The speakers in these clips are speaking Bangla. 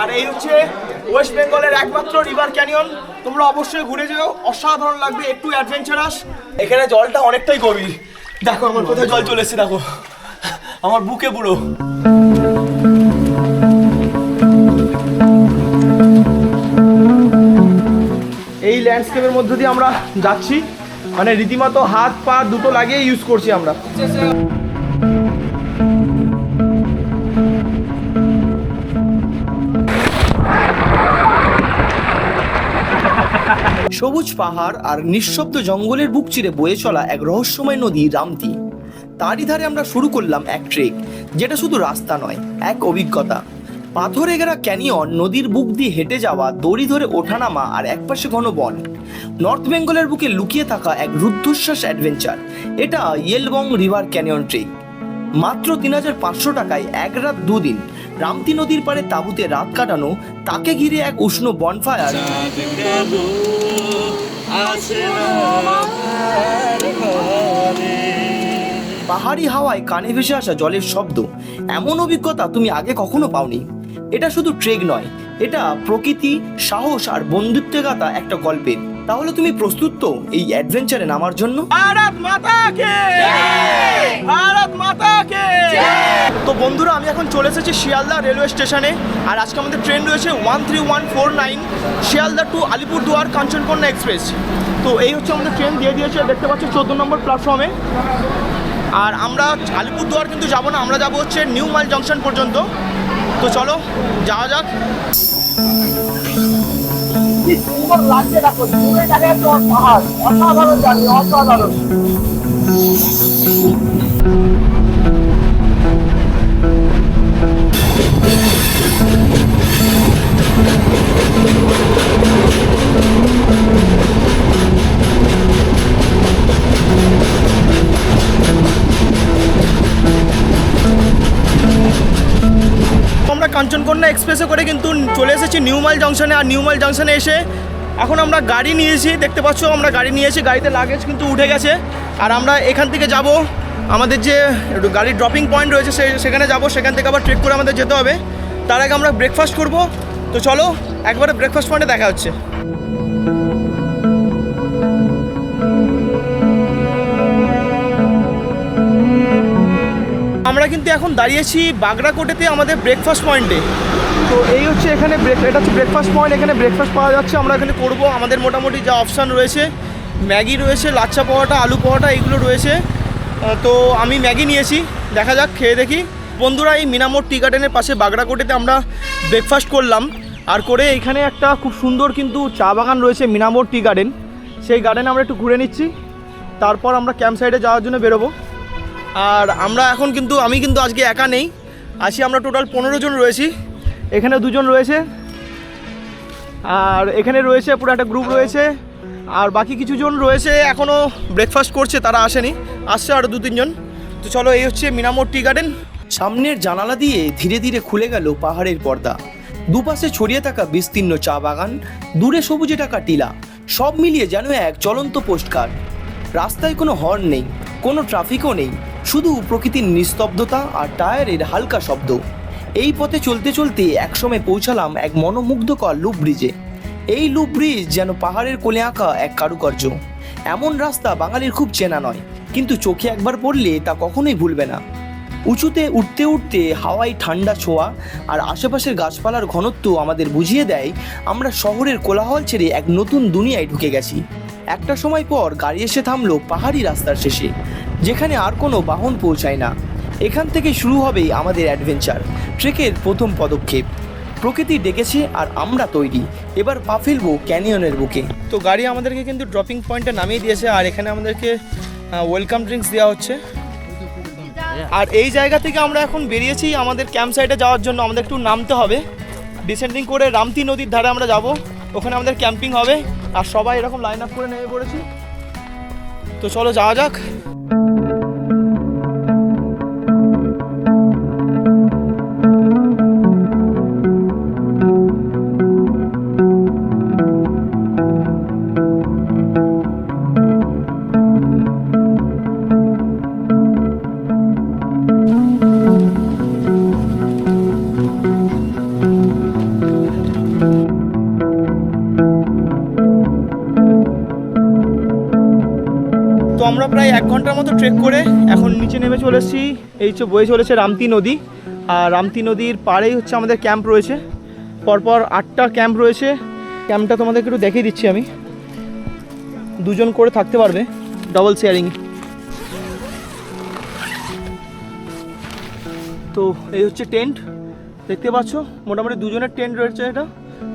আর এই হচ্ছে ওয়েস্ট বেঙ্গলের একমাত্র রিভার ক্যানিয়ন। তোমরা অবশ্যই ঘুরে যেও, অসাধারণ লাগবে, একটু অ্যাডভেঞ্চারাস এখানে জলটা অনেকটাই গভীর। দেখো, আমার কোথায় জল চলে এসেছে, দেখো। আমার বুকে পুরো। এই ল্যান্ডস্কেপের মধ্য দিয়ে আমরা যাচ্ছি। মানে রীতিমতো হাত পা দুটো লাগিয়ে ইউজ করছি আমরা। সবুজ পাহাড় আর নিঃশব্দ জঙ্গলের বুক চিরে বয়ে চলা এক রহস্যময় নদী রামতি। তারই ধারে আমরা শুরু করলাম এক ট্রেক, যেটা শুধু রাস্তা নয়, এক অভিজ্ঞতা। পাথরে ঘেরা ক্যানিয়ন নদীর বুক দিয়ে হেঁটে যাওয়া, দড়ি ধরে ওঠানামা আর একপাশে ঘন বন। নর্থ বেঙ্গলের বুকে লুকিয়ে থাকা এক রুদ্ধশ্বাস অ্যাডভেঞ্চার, এটা ইয়েলবং রিভার ক্যানিয়ন ট্রেক। মাত্র তিন হাজার পাঁচশো টাকায় এক রাত দুদিন। রামতি নদীর পাড়ে তাঁবুতে রাত কাটানো, তাকে ঘিরে এক উষ্ণ বনফায়ার পাহাড়ি হাওয়ায় কানে ভেসে আসা জলের শব্দ, এমন অভিজ্ঞতা তুমি আগে কখনো পাওনি। এটা শুধু ট্রেক নয়, এটা প্রকৃতি, সাহস আর বন্ধুত্বে গাথা একটা গল্পের। তাহলে তুমি প্রস্তুত তো এই অ্যাডভেঞ্চারে নামার জন্য? ভারত মাতা কে ভারত মাতা কে তো বন্ধুরা আমি এখন চলে এসেছি শিয়ালদা রেলওয়ে স্টেশনে। আর আজকে আমাদের ট্রেন রয়েছে one three one four nine Sealdah to Alipurduar Kanchankanya express. তো এই হচ্ছে আমাদের ট্রেন দিয়ে দিয়েছে দেখতে পাচ্ছি চোদ্দ নম্বর প্ল্যাটফর্মে আর আমরা আলিপুরদুয়ার কিন্তু যাব না আমরা যাব হচ্ছে নিউ মাইল জংশন পর্যন্ত। তো চলো যাওয়া যাক। কি সুন্দর লাগছে দেখো দূরে দেখা যাচ্ছে পাহাড়। অসাধারণ জানি অসাধারণ। আমরা কাঞ্চনকন্যা এক্সপ্রেসে করে কিন্তু চলে এসেছি নিউমাল জংশনে। আর নিউমাল জংশনে এসে এখন আমরা গাড়ি নিয়েছি, দেখতে পাচ্ছ আমরা গাড়ি নিয়েছি, গাড়িতে লাগেজ কিন্তু উঠে গেছে। আর আমরা এখান থেকে যাব, আমাদের যে গাড়ির ড্রপিং পয়েন্ট রয়েছে সে- সেখানে যাব, সেখান থেকে আবার ট্রেক করে আমাদের যেতে হবে। তার আগে আমরা ব্রেকফাস্ট করব। তো চলো, একবারে ব্রেকফাস্ট পয়েন্টে দেখা হচ্ছে। আমরা কিন্তু এখন দাঁড়িয়েছি বাগড়াকোটেতে আমাদের ব্রেকফাস্ট পয়েন্টে তো এই হচ্ছে এখানে ব্রেক এটা হচ্ছে ব্রেকফাস্ট পয়েন্ট এখানে ব্রেকফাস্ট পাওয়া যাচ্ছে। আমরা এখানে করব, আমাদের মোটামুটি যা অপশান রয়েছে, ম্যাগি রয়েছে লাচ্চা পোহাটা আলু পোহাটা এইগুলো রয়েছে। তো আমি ম্যাগি নিয়েছি, দেখা যাক, খেয়ে দেখি। বন্ধুরা, এই মিনামোর টি গার্ডেনের পাশে বাগড়াকোটেতে আমরা ব্রেকফাস্ট করলাম। আর করে এখানে একটা খুব সুন্দর কিন্তু চা বাগান রয়েছে মিনামোর টি গার্ডেন। সেই গার্ডেনে আমরা একটু ঘুরে নিচ্ছি। তারপর আমরা ক্যাম্প সাইডে যাওয়ার জন্য বেরোবো। আর আমরা এখন কিন্তু, আমি কিন্তু আজকে একা নেই। আছি আমরা টোটাল পনেরো জন রয়েছি। এখানে দুজন রয়েছে। আর এখানে রয়েছে, পুরো একটা গ্রুপ রয়েছে। আর বাকি কিছু জন রয়েছে এখনও ব্রেকফাস্ট করছে, তারা আসেনি। আসছে আরও দু তিনজন তো চলো, এই হচ্ছে মিনামোর টি গার্ডেন সামনের জানালা দিয়ে ধীরে ধীরে খুলে গেল পাহাড়ের পর্দা। দুপাশে ছড়িয়ে থাকা বিস্তীর্ণ চা বাগান, দূরে সবুজে টাকা টিলা, সব মিলিয়ে যেন এক চলন্ত পোস্টকার্ড রাস্তায় কোনো হর্ন নেই, কোনো ট্রাফিকও নেই। শুধু প্রকৃতির নিস্তব্ধতা আর টায়ারের হালকা শব্দ। এই পথে চলতে চলতে একসময় পৌঁছালাম এক মনোমুগ্ধকর লুপ ব্রিজে। এই লুপ ব্রিজ যেন পাহাড়ের কোলে আঁকা এক কারুকার্য। এমন রাস্তা বাঙালির খুব চেনা নয়, কিন্তু চোখে একবার পড়লে তা কখনোই ভুলবে না। উঁচুতে উঠতে উঠতে হাওয়ায় ঠান্ডা ছোঁয়া আর আশেপাশের গাছপালার ঘনত্ব আমাদের বুঝিয়ে দেয়, আমরা শহরের কোলাহল ছেড়ে এক নতুন দুনিয়ায় ঢুকে গেছি। একটা সময় পর গাড়ি এসে থামলো পাহাড়ি রাস্তার শেষে। যেখানে আর কোনো বাহন পৌঁছায় না। এখান থেকে শুরু হবে আমাদের অ্যাডভেঞ্চার ট্রেকের প্রথম পদক্ষেপ। প্রকৃতি ডেকেছে আর আমরা তৈরি। এবার পা ফেলব ক্যানিয়নের বুকে। তো গাড়ি আমাদেরকে কিন্তু ড্রপিং পয়েন্টে নামিয়ে দিয়েছে আর এখানে আমাদেরকে ওয়েলকাম ড্রিঙ্কস দেওয়া হচ্ছে। আর এই জায়গা থেকে আমরা এখন বেরিয়েছি আমাদের ক্যাম্প সাইটে যাওয়ার জন্য। আমাদের একটু নামতে হবে। ডিসেন্ডিং করে রামতি নদীর ধারে আমরা যাব। ওখানে আমাদের ক্যাম্পিং হবে। আর সবাই এরকম লাইন আপ করে নেমে পড়েছি। তো চলো যাওয়া যাক। মতো ট্রেক করে এখন নিচে নেমে চলে এসেছি। এই হচ্ছে বয়ে চলেছে রামতি নদী। আর রামতি নদীর পাড়েই হচ্ছে আমাদের ক্যাম্প রয়েছে। পরপর আটটা ক্যাম্প রয়েছে। ক্যাম্পটা তোমাদেরকে একটু দেখিয়ে দিচ্ছি আমি। দুজন করে থাকতে পারবে ডবল শেয়ারিং তো এই হচ্ছে টেন্ট দেখতে পাচ্ছ, মোটামুটি দুজনের টেন্ট রয়েছে এটা।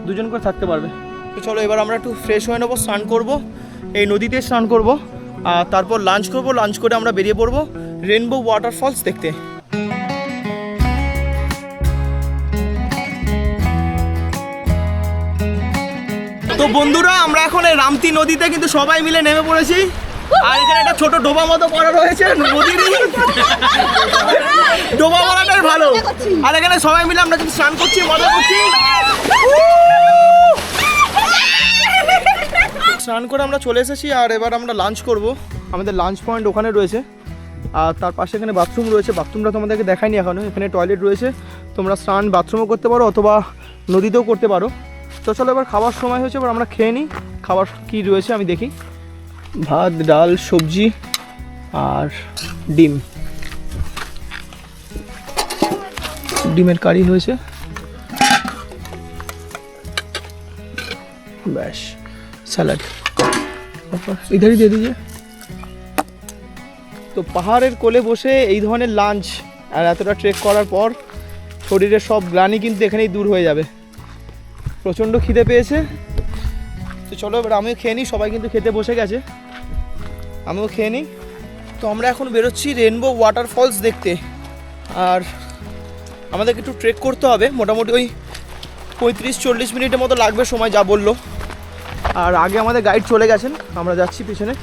দুজন করে থাকতে পারবে। চলো এবার আমরা একটু ফ্রেশ হয়ে নেব, স্নান করব। এই নদীতে স্নান করব। তারপর লাঞ্চ করব লাঞ্চ করে আমরা বেরিয়ে পড়ব রেনবো ওয়াটারফলস দেখতে। তো বন্ধুরা, আমরা এখন এই রামতি নদীতে কিন্তু সবাই মিলে নেমে পড়েছি। আর এখানে একটা ছোট ডোবা মতো করা রয়েছে, নদীরই। ডোবা মারাটাই ভালো। আর এখানে সবাই মিলে আমরা কিন্তু স্নান করছি, মজা করছি। স্নান করে আমরা চলে এসেছি আর এবার আমরা লাঞ্চ করব। আমাদের লাঞ্চ পয়েন্ট ওখানে রয়েছে। আর তার পাশে এখানে বাথরুম রয়েছে। বাথরুমটা তোমাদেরকে দেখাইনি এখনও। এখানে টয়লেট রয়েছে। তোমরা স্নান বাথরুমও করতে পারো অথবা নদীতেও করতে পারো। তো চলো এবার খাবার সময় হয়েছে, এবার আমরা খেয়ে নিই। খাবার কি রয়েছে আমি দেখি। ভাত, ডাল, সবজি আর ডিম। ডিমের কারি হয়েছে। ব্যাস। স্যালাড। ইধারই দিয়ে দিয়েছে। তো পাহাড়ের কোলে বসে এই ধরনের লাঞ্চ আর এতটা ট্রেক করার পর শরীরের সব গ্লানি কিন্তু এখানেই দূর হয়ে যাবে। প্রচণ্ড খিদে পেয়েছে। তো চলো এবার আমিও খেয়ে নিই, সবাই কিন্তু খেতে বসে গেছে। আমিও খেয়ে নিই। তো আমরা এখন বেরোচ্ছি রেনবো ওয়াটারফলস দেখতে। আর আমাদেরকে একটু ট্রেক করতে হবে। মোটামুটি ওই পঁয়ত্রিশ চল্লিশ মিনিটের মতো লাগবে সময়, যা বলল। আর আগে আমাদের গাইড চলে গেছেন আমরা যাচ্ছি পিছনে।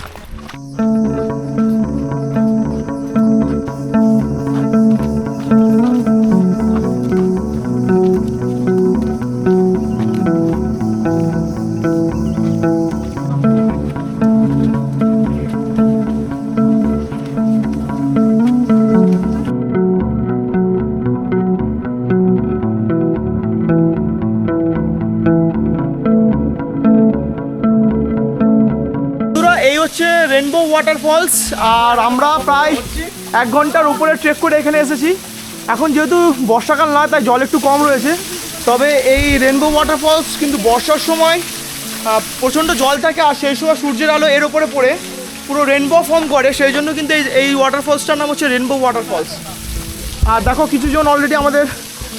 রেনবো ওয়াটারফলস আর আমরা প্রায় এক ঘণ্টার উপরে ট্রেক করে এখানে এসেছি। এখন যেহেতু বর্ষাকাল না, তাই জল একটু কম রয়েছে। তবে এই রেনবো ওয়াটারফলস কিন্তু বর্ষার সময় প্রচণ্ড জল থাকে আর সেই সময় সূর্যের আলো এর ওপরে পড়ে। পুরো রেনবো ফর্ম করে, সেই জন্য কিন্তু এই এই ওয়াটারফলসটার নাম হচ্ছে রেনবো ওয়াটারফলস আর দেখো, কিছুজন অলরেডি আমাদের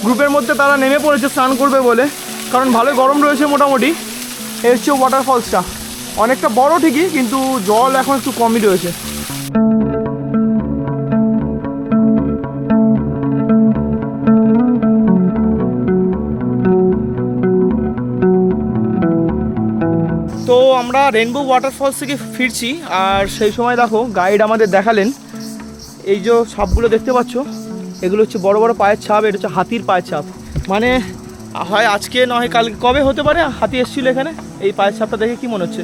গ্রুপের মধ্যে তারা নেমে পড়েছে, স্নান করবে বলে। কারণ ভালোই গরম রয়েছে মোটামুটি। এই হচ্ছে ওয়াটারফলসটা অনেকটা বড় ঠিকই, কিন্তু জল এখন একটু কমই রয়েছে। তো আমরা রেনবো ওয়াটারফলস থেকে ফিরছি, আর সেই সময় দেখো গাইড আমাদের দেখালেন। এই যে ছাপগুলো দেখতে পাচ্ছ, এগুলো হচ্ছে বড় বড় পায়ের ছাপ, এটা হচ্ছে হাতির পায়ের ছাপ। মানে হয় আজকে, নয় কাল কবে হতে পারে? হাতি এসেছিল এখানে? এই পায়ের ছাপটা দেখে কি মনে হচ্ছে?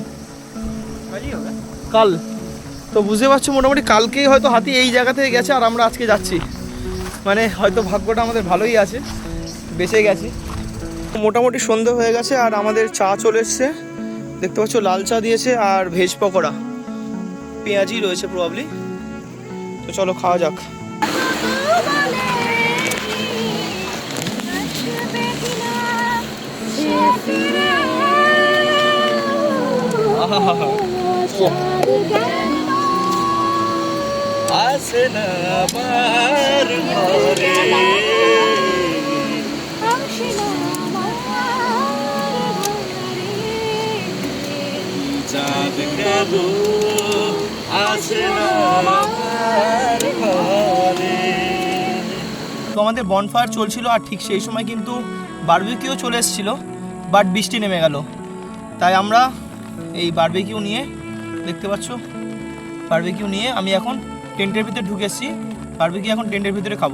কাল। তো বুঝতে পারছ, মোটামুটি কালকেই হয়তো হাতি এই জায়গা থেকে গেছে আর আমরা আজকে যাচ্ছি। মানে হয়তো ভাগ্যটা আমাদের ভালোই আছে, বেঁচে গেছি। মোটামুটি সন্ধে হয়ে গেছে আর আমাদের চা চলে এসছে। দেখতে পাচ্ছ, লাল চা দিয়েছে আর ভেজ পকোড়া। পেঁয়াজি রয়েছে প্রবাবলি তো চলো খাওয়া যাক। আসে তো আমাদের বনফায়ার চলছিল আর ঠিক সেই সময় কিন্তু বারবিকিউ চলে এসেছিল বাট বৃষ্টি নেমে গেল। তাই আমরা এই বারবিকিউ নিয়ে দেখতে পাচ্ছ? বারবিকিউ নিয়ে আমি এখন টেন্টের ভিতরে ঢুকে এসেছি। বারবিকিউ এখন টেন্টের ভিতরে খাব।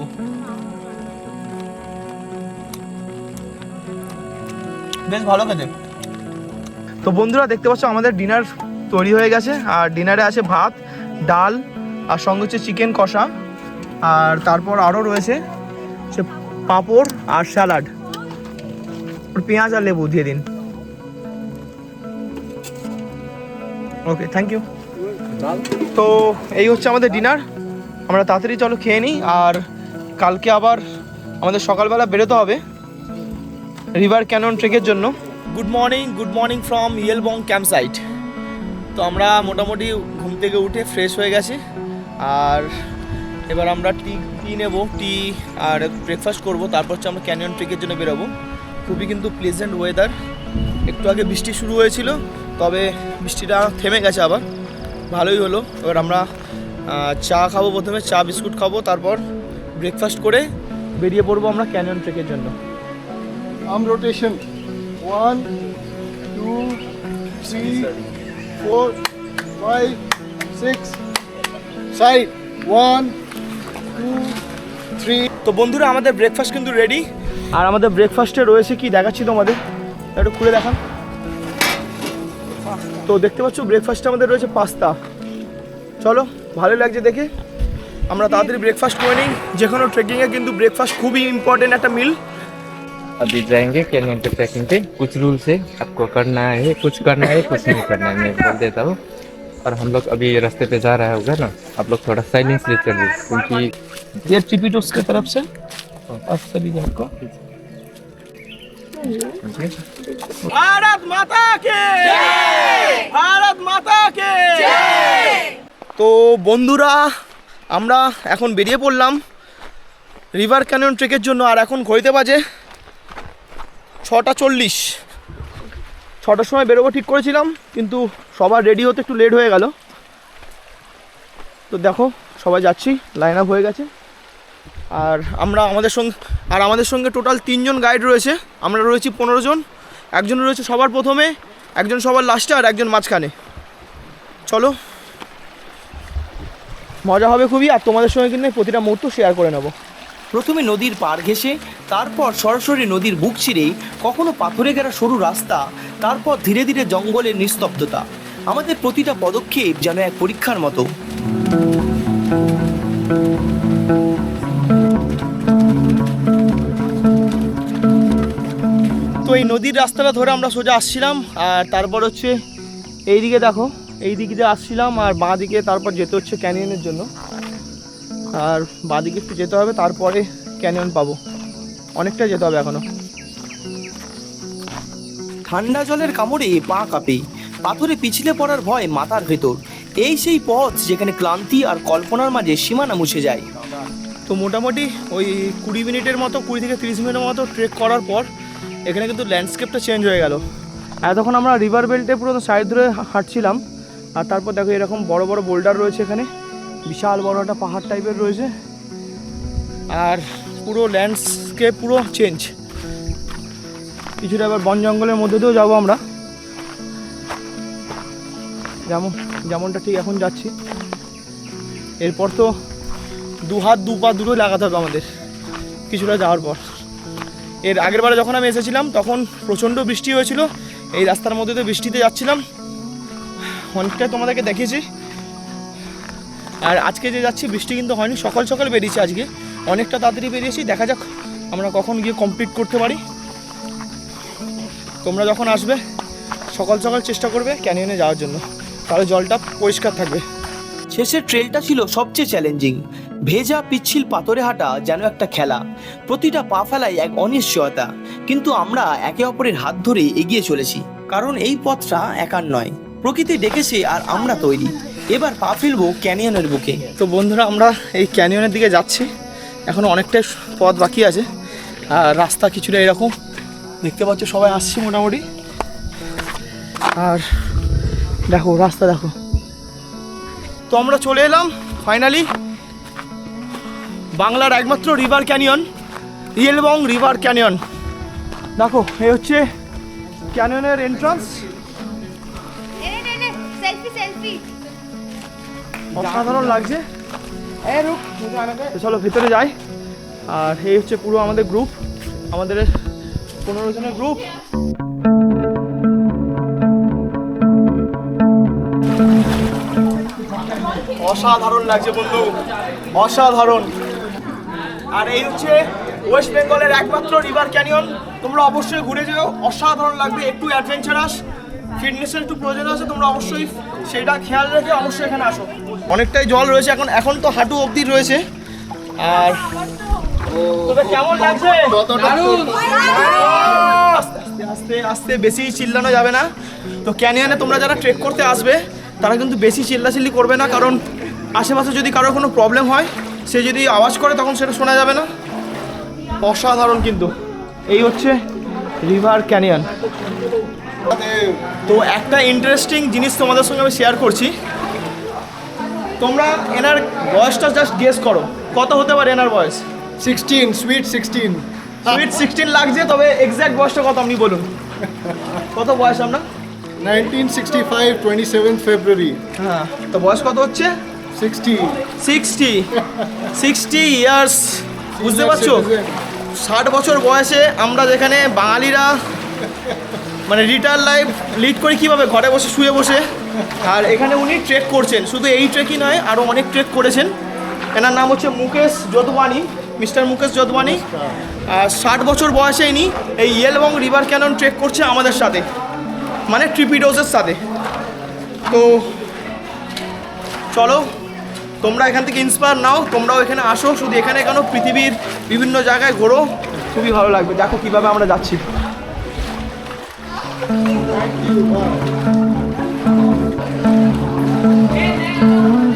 বেশ ভালো খেতে। তো বন্ধুরা, দেখতে পাচ্ছ আমাদের ডিনার তৈরি হয়ে গেছে। আর ডিনারে আছে ভাত, ডাল, আর সঙ্গে হচ্ছে চিকেন কষা। আর তারপর আরও রয়েছে সে পাঁপড় আর স্যালাড। পেঁয়াজ আর লেবু দিয়ে দিন। ওকে থ্যাংক ইউ তো এই হচ্ছে আমাদের ডিনার আমরা তাড়াতাড়ি চলো খেয়ে নিই, আর কালকে আবার আমাদের সকালবেলা বেরোতে হবে রিভার ক্যানন ট্রেকের জন্য। Good morning good morning from Yelbong camp site তো আমরা মোটামুটি ঘুম থেকে উঠে ফ্রেশ হয়ে গেছি, আর এবার আমরা টি টি নেব টি আর ব্রেকফাস্ট করব, তারপর হচ্ছে আমরা ক্যানিয়ন ট্রেকের জন্য বেরোবো। খুবই কিন্তু প্লেজেন্ট ওয়েদার একটু আগে বৃষ্টি শুরু হয়েছিল তবে বৃষ্টিটা থেমে গেছে আবার ভালোই হলো এবার আমরা চা খাব প্রথমে চা বিস্কুট খাব তারপর ব্রেকফাস্ট করে বেরিয়ে পড়ব আমরা ক্যানিয়ন ট্রেকের জন্য arm rotation. One, two, three, four, five, six. Side. One, two, three. তো বন্ধুরা আমাদের ব্রেকফাস্ট কিন্তু রেডি আর আমাদের ব্রেকফাস্টে রয়েছে কি দেখাচ্ছি তোমাদের একটু খুলে দেখান তো দেখতে পাচ্ছ ব্রেকফাস্টে আমাদের রয়েছে পাস্তা চলো ভালো লাগছে দেখে আমরা তাড়াতাড়ি ব্রেকফাস্ট করে নিই যে কোনো ট্রেকিংয়ে কিন্তু ব্রেকফাস্ট খুবই ইম্পর্টেন্ট একটা মিল अभी जाएंगे कैनियन पे ट्रैकिंग पे कुछ रूल्स है आपको करना है कुछ करना है कुछ नहीं करना है मैं बोल देता हूँ और हम लोग अभी रास्ते पे जा रहा होगा ना आप लोग थोड़ा साइलेंस ले चलिए क्योंकि ये रिपीट उसके तरफ से आप सभी जन ভারত মাতা কে ভারত মাতা কে তো বন্ধুরা আমরা এখন বেরিয়ে পড়লাম রিভার ক্যানন ট্রেকের জন্য আর এখন ঘড়িতে বাজে ছটা চল্লিশ। ছটার সময় বেরোবো ঠিক করেছিলাম কিন্তু সবার রেডি হতে একটু লেট হয়ে গেল। তো দেখো সবাই যাচ্ছি লাইন আপ হয়ে গেছে। আর আমরা আমাদের সঙ্গে, আর আমাদের সঙ্গে টোটাল তিনজন গাইড রয়েছে। আমরা রয়েছি পনেরো জন। একজন রয়েছে সবার প্রথমে, একজন সবার লাস্টে আর একজন মাঝখানে। চলো। মজা হবে খুবই, আর তোমাদের সঙ্গে কিন্তু প্রতিটা মুহূর্ত শেয়ার করে নেব। প্রথমে নদীর পার ঘেঁষে, তারপর সরাসরি নদীর বুক ছিঁড়ে কখনো পাথরে ঘেরা সরু রাস্তা, তারপর ধীরে ধীরে জঙ্গলের নিস্তব্ধতা। আমাদের প্রতিটা পদক্ষেপ যেন এক পরীক্ষার মতো। তো এই নদীর রাস্তাটা ধরে আমরা সোজা আসছিলাম আর তারপর হচ্ছে এই দিকে দেখো এই দিকে দিয়ে আসছিলাম আর বাঁ দিকে তারপর যেতে হচ্ছে ক্যানিয়নের জন্য। আর বাঁ দিকে একটু যেতে হবে তারপরে ক্যানিয়ন পাবো। অনেকটা যেতে হবে এখনও। ঠান্ডা জলের কামড়ে পা কাঁপে পাথরে পিছলে পড়ার ভয় মাথার ভেতর। এই সেই পথ যেখানে ক্লান্তি আর কল্পনার মাঝে সীমানা মুছে যায়। তো মোটামুটি ওই কুড়ি মিনিটের মতো কুড়ি থেকে তিরিশ মিনিটের মতো ট্রেক করার পর এখানে কিন্তু ল্যান্ডস্কেপটা চেঞ্জ হয়ে গেল। এতক্ষণ আমরা রিভার বেল্টে পুরো সাইড ধরে হাঁটছিলাম। আর তারপর দেখো এরকম বড় বড় বোল্ডার রয়েছে এখানে। বিশাল বড় একটা পাহাড় টাইপের রয়েছে। আর পুরো ল্যান্ডস্কেপ পুরো চেঞ্জ কিছুটা এবার বন জঙ্গলের মধ্যে দিয়েও যাব আমরা। যেমন যেমনটা ঠিক এখন যাচ্ছি। এরপর তো দু হাত দু পা দুটোই লাগাতে হবে আমাদের। কিছুটা যাওয়ার পর। এর আগের বারে যখন আমি এসেছিলাম, তখন প্রচণ্ড বৃষ্টি হয়েছিল। এই রাস্তার মধ্যে তো বৃষ্টিতে যাচ্ছিলাম। অনেকটাই তোমাদেরকে দেখিয়েছি আর আজকে যে যাচ্ছি, বৃষ্টি কিন্তু হয়নি। সকাল সকাল বেরিয়েছি আজকে। অনেকটা তাড়াতাড়ি বেরিয়েছি। দেখা যাক আমরা কখন গিয়ে কমপ্লিট করতে পারি। তোমরা যখন আসবে, সকাল সকাল চেষ্টা করবে ক্যানিয়নে যাওয়ার জন্য। তাহলে জলটা পরিষ্কার থাকবে। শেষের ট্রেলটা ছিল সবচেয়ে চ্যালেঞ্জিং ভেজা পিচ্ছিল পাথরে হাঁটা যেন একটা খেলা। প্রতিটা পা ফেলাই এক অনিশ্চয়তা। কিন্তু আমরা একে অপরের হাত ধরে এগিয়ে চলেছি, কারণ এই পথটা একার নয়। প্রকৃতি ডেকেছে আর আমরা তৈরি। এবার পা ফেলব ক্যানিয়নের বুকে। তো বন্ধুরা, আমরা এই ক্যানিয়নের দিকে যাচ্ছি। এখন অনেকটাই পথ বাকি আছে। আর রাস্তা কিছুটা এরকম। দেখতে পাচ্ছ সবাই আসছি মোটামুটি। আর দেখো, রাস্তা দেখো। তো আমরা চলে এলাম ফাইনালি বাংলার একমাত্র river canyon Yelbong river canyon দেখো এই হচ্ছে ক্যানিয়নের এন্ট্রান্স অসাধারণ লাগছে। চলো ভিতরে যাই। আর এই হচ্ছে পুরো আমাদের গ্রুপ আমাদের পনেরো জনের গ্রুপ অসাধারণ লাগছে বন্ধু অসাধারণ। আর এই হচ্ছে ওয়েস্ট বেঙ্গলের একমাত্র রিভার ক্যানিয়ন। তোমরা অবশ্যই ঘুরে যেও অসাধারণ লাগবে একটু অ্যাডভেঞ্চারাস ফিটনেসের একটু প্রয়োজন আছে তোমরা অবশ্যই সেটা খেয়াল রেখে অবশ্যই এখানে আসো। অনেকটাই জল রয়েছে এখন এখন তো হাঁটু অবধি রয়েছে। আর কেমন লাগছে? আস্তে আস্তে বেশি চিল্লানো যাবে না। তো ক্যানিয়নে তোমরা যারা ট্রেক করতে আসবে তারা কিন্তু বেশি চিল্লাচিল্লি করবে না কারণ আশেপাশে যদি কারোর কোনো প্রবলেম হয় সে যদি আওয়াজ করে তখন সেটা শোনা যাবে না। অসাধারণ কিন্তু। এই হচ্ছে রিভার ক্যানিয়ন তো একটা ইন্টারেস্টিং জিনিস তোমাদের সঙ্গে আমি শেয়ার করছি। তোমরা এনার বয়সটা জাস্ট গেস করো। কত হতে পারে এনার বয়স? Sixteen sweet sixteen sweet sixteen লাগছে তবে এক্স্যাক্ট বয়সটা কত আপনি বলুন। কত বয়স আপনার? Nineteen sixty five twenty seven February হ্যাঁ তো বয়স কত হচ্ছে? 60. সিক্সটি সিক্সটি ইয়ার্স বুঝতে পারছ? ষাট বছর বয়সে আমরা যেখানে বাঙালিরা মানে রিটায়ার লাইফ লিড করি কীভাবে? ঘরে বসে শুয়ে বসে। আর এখানে উনি ট্রেক করছেন। শুধু এই ট্রেকই নয় আরও অনেক ট্রেক করেছেন। এনার নাম হচ্ছে মুকেশ যদবানি মিস্টার মুকেশ যদবানি আর ষাট বছর বয়সে ইনি এই ইয়েল এবং রিভার ক্যানন ট্রেক করছে আমাদের সাথে। মানে ট্রিপিডোজের সাথে। তো চলো তোমরা এখান থেকে ইন্সপায়ার নাও, তোমরাও এখানে আসো, শুধু এখানে কেন? পৃথিবীর বিভিন্ন জায়গায় ঘোরো, খুবই ভালো লাগবে। দেখো কীভাবে আমরা যাচ্ছি। বন্ধুরা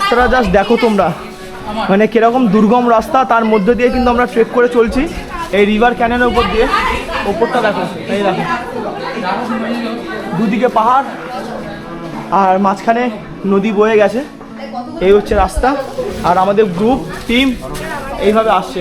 রাস্তাটা জাস্ট দেখো তোমরা। মানে কীরকম দুর্গম রাস্তা, তার মধ্যে দিয়ে কিন্তু আমরা ট্রেক করে চলছি। এই রিভার ক্যানেলের উপর দিয়ে। ওপরটা দেখো, এই দেখো। দুদিকে পাহাড়, আর মাঝখানে নদী বয়ে গেছে। এই হচ্ছে রাস্তা। আর আমাদের গ্রুপ টিম এইভাবে আসছে।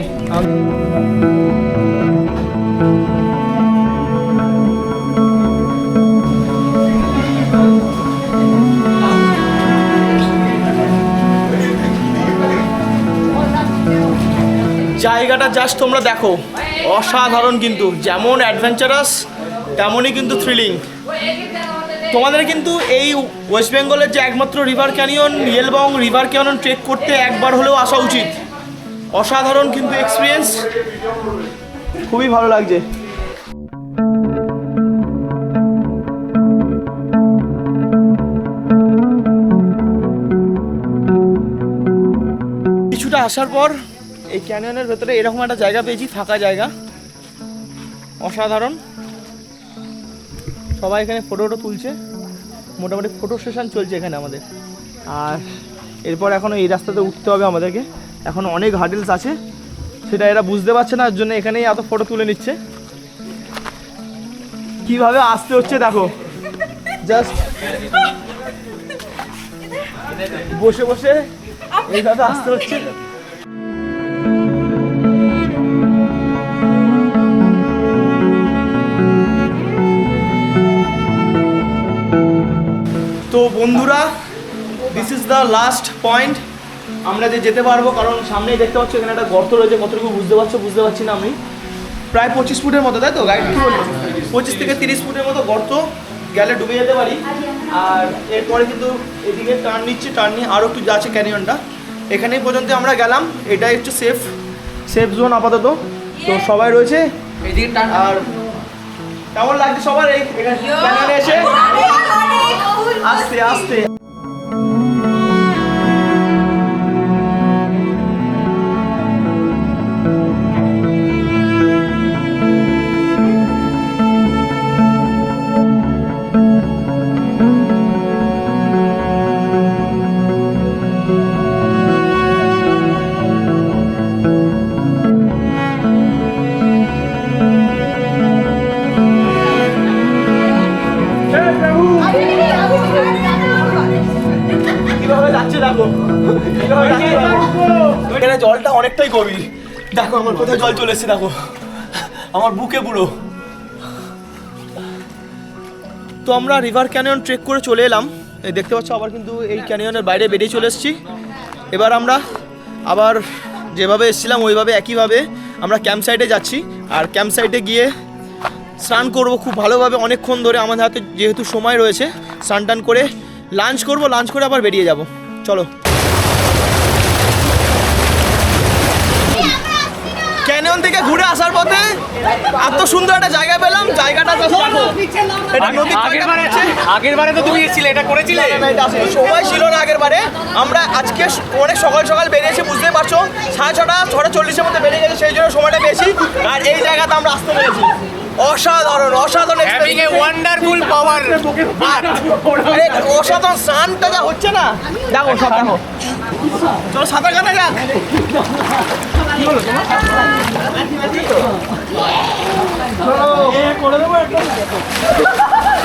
জায়গাটা জাস্ট তোমরা দেখো। অসাধারণ কিন্তু, যেমন অ্যাডভেঞ্চারাস তেমনই কিন্তু থ্রিলিং তোমাদের কিন্তু এই ওয়েস্ট বেঙ্গলের যে একমাত্র river canyon Yelbong river canyon trek করতে একবার হলেও আসা উচিত। অসাধারণ কিন্তু এক্সপিরিয়েন্স খুবই ভালো লাগছে। কিছুটা আসার পর এই ক্যানিয়নের ভেতরে এরকম একটা জায়গা পেয়েছি ফাঁকা জায়গা। অসাধারণ। সবাই এখানে ফটো তুলছে। মোটামুটি ফটো সেশন চলছে এখানে আমাদের। আর এরপর এখন এই রাস্তাতে উঠতে হবে আমাদেরকে। এখন অনেক হার্ডেলস আছে। সেটা এরা বুঝতে পারছে না জন্য এখানেই এত ফটো তুলে নিচ্ছে। কীভাবে আসতে হচ্ছে দেখো। জাস্ট বসে বসে এইভাবে আসতে হচ্ছে। বন্ধুরা this is the last point আমরা যে যেতে পারব কারণ সামনেই দেখতে পাচ্ছ এখানে একটা গর্ত রয়েছে কতটুকু বুঝতে পারছ বুঝতে পারছি না আমি। প্রায় পঁচিশ ফুটের মতো তাই তো গাইড কি পঁচিশ থেকে তিরিশ ফুটের মতো গর্ত গেলে ডুবে যেতে পারি। আর এরপরে কিন্তু এদিকে টার্ন নিচ্ছে টার্ন নিয়ে আরও একটু যাচ্ছে ক্যানিয়নটা এখানেই পর্যন্ত আমরা গেলাম এটাই হচ্ছে সেফ সেফ জোন আপাতত। তো সবাই রয়েছে? এদিকে টার্ন আর কেমন লাগছে সবার এই এখানে এসে? আস্তে আস্তে অনেকটাই গভীর। দেখো, আমার কোথায় জল চলে এসছে, দেখো। আমার বুকে পুরো। তো আমরা রিভার ক্যানিয়ন ট্রেক করে চলে এলাম। দেখতে পাচ্ছ, আবার কিন্তু এই ক্যানিয়নের বাইরে বেরিয়ে চলে এসেছি। এবার আমরা আবার যেভাবে এসেছিলাম, ওইভাবে একইভাবে আমরা ক্যাম্প সাইটে যাচ্ছি। আর ক্যাম্প সাইটে গিয়ে স্নান করব খুব ভালোভাবে অনেকক্ষণ ধরে। আমাদের হাতে যেহেতু সময় রয়েছে, স্নান টান করে লাঞ্চ করব। লাঞ্চ করে আবার বেরিয়ে যাব। চলো। ক্যানিয়ন থেকে ঘুরে আসার পথে এত সুন্দর একটা জায়গা পেলাম জায়গাটা দেখো এটা। আগের বারে তো তুমি এসেছিলে এটা করেছিলে? সময় ছিল না আগের বারে। আমরা আজকে অনেক সকাল সকাল বেরিয়েছি বুঝতে পারছ? সাড়ে ছটা ছটা চল্লিশের মধ্যে বেরিয়ে গেছে সেই জন্য সময়টা পেয়েছি। আর এই জায়গাতে আমরা আসতে পেরেছি। অসাধারণ অসাধারণ হ্যাভিং এ ওয়ান্ডারফুল পাওয়ার আর আরে অসাধারণ সানটা যা হচ্ছে না। দেখো সব দেখো চলো সাঁতার কাটা যাক। তো আমরা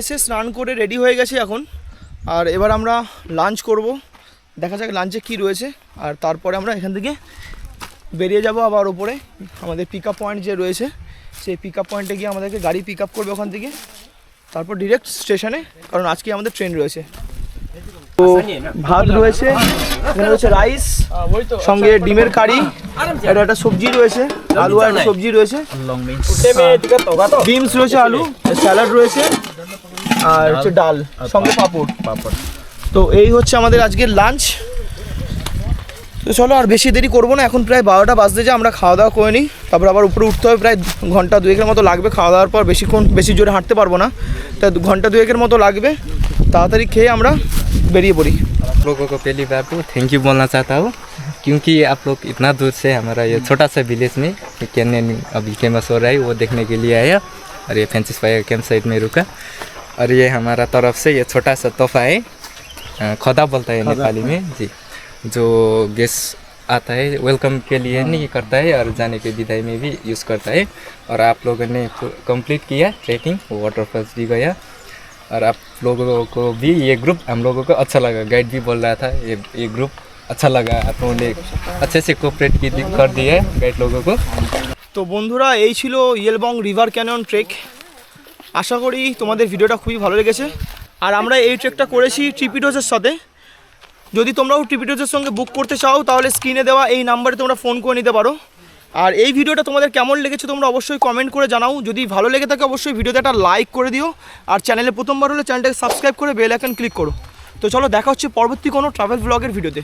এসে স্নান করে রেডি হয়ে গেছি এখন। আর এবার আমরা লাঞ্চ করব। দেখা যাক লাঞ্চে কি রয়েছে। আর তারপরে আমরা এখান থেকে বেরিয়ে যাব আবার ওপরে আমাদের পিক আপ পয়েন্ট যে রয়েছে সেই পিক আপ পয়েন্টে গিয়ে আমাদেরকে গাড়ি পিক আপ করবে ওখান থেকে। তারপর ডিরেক্ট স্টেশনে কারণ আজকে আমাদের ট্রেন রয়েছে। তো ভাত রয়েছে এখানে রয়েছে রাইস সঙ্গে ডিমের কারি। এটা একটা সবজি রয়েছে আলু আর সবজি রয়েছে। বিনস রয়েছে আলু স্যালাড রয়েছে আর হচ্ছে ডাল। সঙ্গে পাঁপড়। পাঁপড়। তো এই হচ্ছে আমাদের আজকের লাঞ্চ তো চলো আর বেশি দেরি করব না এখন প্রায় বারোটা বাজতে যে আমরা খাওয়া দাওয়া করে নিই। তারপর আবার উপরে উঠতে হবে প্রায় ঘণ্টা দুয়েকের মতো লাগবে খাওয়া দাওয়ার পর বেশিক্ষণ বেশি জোরে হাঁটতে পারব না। তা ঘণ্টা দুয়েকের মতো লাগবে তাড়াতাড়ি খেয়ে আমরা বেরিয়ে পড়ি। থ্যাংক ইউ বলনা চাহতা হো क्योंकि आप लोग इतना दूर से हमारा ये छोटा सा विलेज में कैनियन अभी फ़ेमस हो रहा है वो देखने के लिए आया और ये फैंसिस फायर कैंप साइड में रुका। और ये हमारा तरफ़ से ये छोटा सा तोहफा है खदा बोलता है नेपाली में जी। जो गेस्ट आता है वेलकम के लिए नहीं करता है और जाने के विदाई में भी यूज़ करता है। और आप लोगों ने कंप्लीट किया ट्रैकिंग वाटरफॉल्स भी गया। और आप लोगों को भी ये ग्रुप हम लोगों को अच्छा लगा। गाइड भी बोल रहा था ये ये ग्रुप अच्छा लगा आप लोगों ने अच्छे से कोऑपरेट की कर दिया है गाइड लोगों को তো বন্ধুরা এই ছিল ইয়েলবং রিভার ক্যানিয়ন ট্রেক আশা করি তোমাদের ভিডিওটা খুবই ভালো লেগেছে আর আমরা এই ট্রেকটা করেছি ট্রিপিডোজের সাথে যদি তোমরাও ট্রিপিডোজের সঙ্গে বুক করতে চাও তাহলে স্ক্রিনে দেওয়া এই নাম্বারে তোমরা ফোন করে নিতে পারো আর এই ভিডিওটা তোমাদের কেমন লেগেছে তোমরা অবশ্যই কমেন্ট করে জানাও যদি ভালো লেগে থাকে অবশ্যই ভিডিওতে একটা লাইক করে দিও আর চ্যানেলে প্রথমবার হলে চ্যানেলটাকে সাবস্ক্রাইব করে বেল আইকন ক্লিক করো তো চলো দেখা হচ্ছে পরবর্তী কোনো ট্রাভেল ব্লগের ভিডিওতে